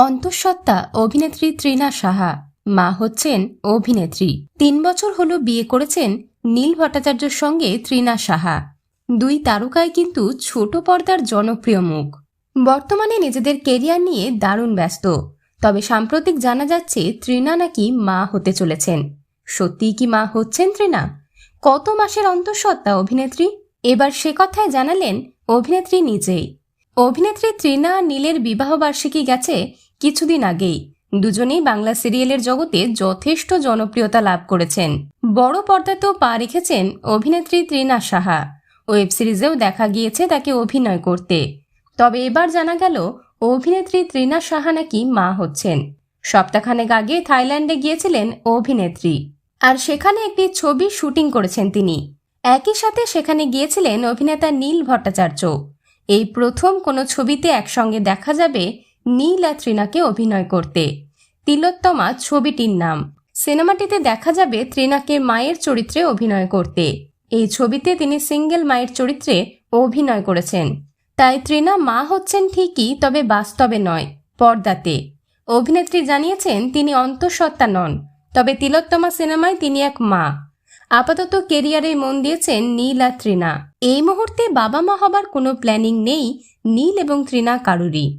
অন্তঃসত্ত্বা অভিনেত্রী ত্রিনা সাহা। মা হচ্ছেন অভিনেত্রী। তিন বছর হলো বিয়ে করেছেন নীল ভট্টাচার্যর সঙ্গে ত্রিনা সাহা। দুই তারকায় কিন্তু ছোট পর্দার জনপ্রিয় মুখ। বর্তমানে নিজেদের কেরিয়ার নিয়ে দারুণ ব্যস্ত। তবে সাম্প্রতিক জানা যাচ্ছে ত্রিনা নাকি মা হতে চলেছেন। সত্যিই কি মা হচ্ছেন ত্রিনা? কত মাসের অন্তঃসত্ত্বা অভিনেত্রী? এবার সে কথায় জানালেন অভিনেত্রী নিজেই। অভিনেত্রী ত্রিনা নীলের বিবাহবার্ষিকী গেছে কিছুদিন আগেই দুজনেই বাংলা সিরিয়ালের জগতে যথেষ্ট জনপ্রিয়তা লাভ করেছেন। বড় পর্দাতেও পা রেখেছেন অভিনেত্রী ত্রিনা সাহা। ওয়েব সিরিজেও দেখা গিয়েছে তাকে অভিনয় করতে। তবে এবার জানা গেল, অভিনেত্রী ত্রিনা সাহা নাকি মা হচ্ছেন। সপ্তাহখানেক আগে থাইল্যান্ডে গিয়েছিলেন অভিনেত্রী। আর সেখানে একটি ছবি শুটিং করেছেন তিনি। একই সাথে সেখানে গিয়েছিলেন অভিনেতা নীল ভট্টাচার্য। এই প্রথম কোনো ছবিতে একসঙ্গে দেখা যাবে নীল আর ত্রিনাকে অভিনয় করতে। তিলোত্তমা ছবিটির নাম। সিনেমাটিতে দেখা যাবে ত্রিনাকে মায়ের চরিত্রে অভিনয় করতে। এই ছবিতে তিনি সিঙ্গেল মায়ের চরিত্রে অভিনয় করেছেন। তাই ত্রিনা মা হচ্ছেন ঠিকই, তবে বাস্তবে নয়, পর্দাতে। অভিনেত্রী জানিয়েছেন, তিনি অন্তঃসত্ত্বা নন, তবে তিলোত্তমা সিনেমায় তিনি এক মা। আপাতত কেরিয়ারে মন দিয়েছেন নীল আর ত্রিনা। এই মুহূর্তে বাবা মা হবার কোনো প্ল্যানিং নেই নীল এবং ত্রিনা কারুরই।